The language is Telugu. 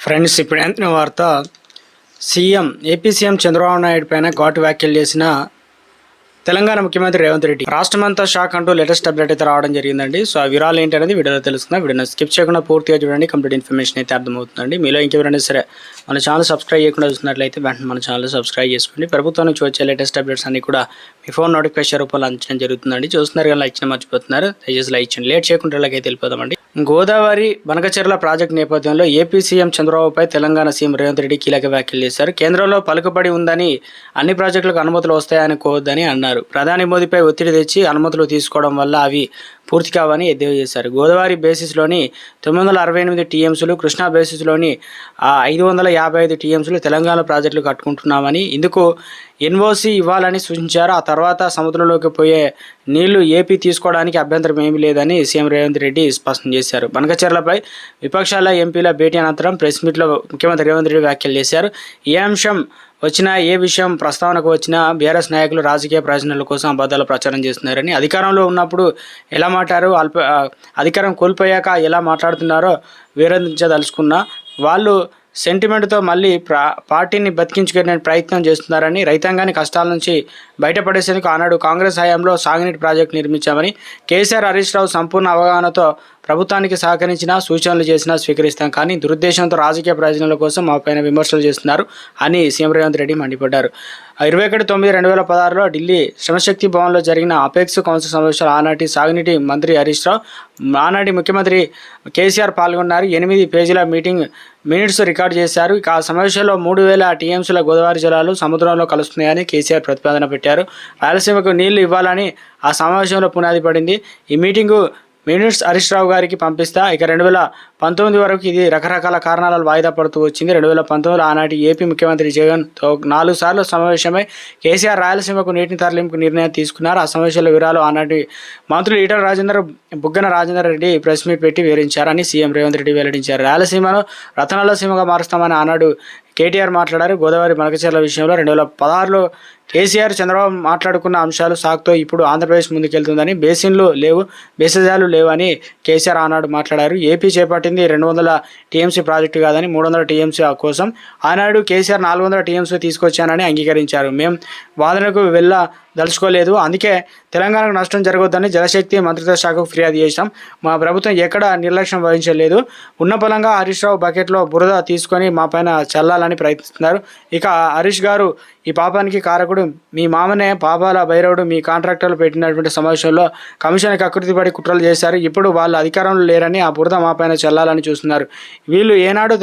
ఫ్రెండ్స్ ఇప్పుడు అందిన వార్త CM AP CM Chandrababu Naidu పైన ఘాటు వ్యాఖ్యలు చేసిన తెలంగాణ ముఖ్యమంత్రి రేవంత్ రెడ్డి రాష్ట్రమంతా షాక్ అంటూ లేటెస్ట్ అప్డేట్ అయితే రావడం జరిగిందండి. సో ఆ వివరాలు ఏంటి అనేది వీడియోలో తెలుసుకుందాం. వీడియోని స్కిప్ చేయకుండా పూర్తిగా చూడండి. కంప్లీట్ ఇన్ఫర్మేషన్ అయితే అర్థమవుతుందండి. మీలో ఇంకెవరైనా సరే మన ఛానల్ సబ్స్క్రైబ్ చేయకుండా చూసినట్లయితే వెంటనే మన ఛానల్ సబ్స్క్రైబ్ చేసుకోండి. ప్రభుత్వం నుంచి వచ్చే లేటెస్ట్ అప్డేట్స్ అన్ని కూడా మీ ఫోన్ నోటిఫికేషన్ రూపంలో అందించడం జరుగుతుందండి. చూస్తున్నారు కానీ లైక్ చేయడం మర్చిపోతున్నారు. దయచేసి లైక్ చేయండి. లేట్ చేయకుండా ఇలాగైతే వెళ్ళిపోదామండి. గోదావరి బనకచెర్ల ప్రాజెక్టు నేపథ్యంలో ఏపీ సీఎం చంద్రబాబుపై తెలంగాణ సీఎం రేవంత్ రెడ్డి కీలక వ్యాఖ్యలు చేశారు. కేంద్రంలో పలుకుబడి ఉందని అన్ని ప్రాజెక్టులకు అనుమతులు వస్తాయని కోవద్దని అన్నారు. ప్రధాని మోదీపై ఒత్తిడి తెచ్చి అనుమతులు తీసుకోవడం వల్ల అవి పూర్తి కావని ఎద్దేవా చేశారు. గోదావరి బేసిస్లోని తొమ్మిది వందల అరవై ఎనిమిది టీఎంసీలు కృష్ణా బేసిస్లోని ఐదు వందల యాభై ఐదు టీఎంసీలు తెలంగాణ ప్రాజెక్టులు కట్టుకుంటున్నామని ఇందుకు ఎన్ఓసి ఇవ్వాలని సూచించారు. ఆ తర్వాత సముద్రంలోకి పోయే నీళ్ళు ఏపీ తీసుకోవడానికి అభ్యంతరం ఏమీ లేదని సీఎం రేవంత్ రెడ్డి స్పష్టం చేశారు. బనకచర్లపై విపక్షాల ఎంపీల భేటీ అనంతరం ప్రెస్ మీట్లో ముఖ్యమంత్రి రేవంత్ రెడ్డి వ్యాఖ్యలు చేశారు. ఈ అంశం వచ్చినా ఏ విషయం ప్రస్తావనకు వచ్చినా బీఆర్ఎస్ నాయకులు రాజకీయ ప్రయోజనాల కోసం అబద్ధాలు ప్రచారం చేస్తున్నారని అధికారంలో ఉన్నప్పుడు ఎలా మాట్లాడారు అల్ప అధికారం కోల్పోయాక ఎలా మాట్లాడుతున్నారో వివరించదలుచుకున్నా వాళ్ళు సెంటిమెంట్తో మళ్ళీ ప్రా పార్టీని బతికించుకునే ప్రయత్నం చేస్తున్నారని రైతాంగాన్ని కష్టాల నుంచి బయటపడేసేందుకు ఆనాడు కాంగ్రెస్ హయాంలో సాగునీటి ప్రాజెక్టు నిర్మించామని కేసీఆర్ హరీష్ రావు సంపూర్ణ అవగాహనతో ప్రభుత్వానికి సహకరించినా సూచనలు చేసినా స్వీకరిస్తాం. కానీ దురుద్దేశంతో రాజకీయ ప్రయోజనాల కోసం మా పైన విమర్శలు చేస్తున్నారు అని సీఎం రేవంత్ రెడ్డి మండిపడ్డారు. ఇరవై ఒకటి తొమ్మిది రెండు వేల పదహారులో ఢిల్లీ శ్రమశక్తి భవన్లో జరిగిన అపెక్స్ కౌన్సిల్ సమావేశాలు ఆనాటి సాగునీటి మంత్రి హరీష్ రావు ఆనాటి ముఖ్యమంత్రి కేసీఆర్ పాల్గొన్నారు. ఎనిమిది పేజీల మీటింగ్ మినిట్స్ రికార్డు చేశారు. ఇక ఆ సమావేశంలో మూడు వేల టీఎంసీల గోదావరి జలాలు సముద్రంలో కలుస్తున్నాయని కేసీఆర్ ప్రతిపాదన పెట్టారు. రాయలసీమకు నీళ్ళు ఇవ్వాలని ఆ సమావేశంలో పునాది పడింది. ఈ మీటింగు మినిట్స్ హరీష్ రావు గారికి పంపిస్తా. ఇక రెండు వేల పంతొమ్మిది వరకు ఇది రకరకాల కారణాల వాయిదా పడుతూ వచ్చింది. రెండు వేల పంతొమ్మిదిలో ఆనాటి ఏపీ ముఖ్యమంత్రి జగన్తో నాలుగు సార్లు సమావేశమై కేసీఆర్ రాయలసీమకు నీటిని తరలింపు నిర్ణయం తీసుకున్నారు. ఆ సమావేశంలో వివరాలు ఆనాటి మంత్రులు ఈటల రాజేందర్ బుగ్గన రాజేందర్ రెడ్డి ప్రెస్ మీట్ పెట్టి వివరించారని సీఎం రేవంత్ రెడ్డి వెల్లడించారు. రాయలసీమను రతనాల సీమగా మారుస్తామని ఆనాడు కేటీఆర్ మాట్లాడారు. గోదావరి మలకచర్ల విషయంలో రెండు వేల పదహారులో కేసీఆర్ చంద్రబాబు మాట్లాడుకున్న అంశాలు సాకుతో ఇప్పుడు ఆంధ్రప్రదేశ్ ముందుకెళ్తుందని బేసిన్లు లేవు బేసజాలు లేవని కేసీఆర్ ఆనాడు మాట్లాడారు. ఏపీ చేపట్టింది రెండు వందల టీఎంసీ ప్రాజెక్టు కాదని మూడు వందల టీఎంసీ కోసం ఆనాడు కేసీఆర్ నాలుగు వందల టీఎంసీ తీసుకొచ్చానని అంగీకరించారు. మేము వాదనకు వెళ్ళ దలుచుకోలేదు. అందుకే తెలంగాణకు నష్టం జరగొద్దని జలశక్తి మంత్రిత్వ శాఖకు ఫిర్యాదు చేశాం. మా ప్రభుత్వం ఎక్కడ నిర్లక్ష్యం వహించలేదు. ఉన్న పొలంగా హరీష్ రావు బకెట్లో బురద తీసుకొని మా పైన చల్లాలని ప్రయత్నిస్తున్నారు. ఇక హరీష్ గారు ఈ పాపానికి కారకుడు మీ మామనే పాపాల భైరవుడు మీ కాంట్రాక్టర్లు పెట్టినటువంటి సమావేశంలో కమిషన్కి అకృతిపడి కుట్రలు చేశారు. ఇప్పుడు వాళ్ళు అధికారంలో లేరని ఆ బురద మా పైన చల్లాలని చూస్తున్నారు. వీళ్ళు ఏనాడు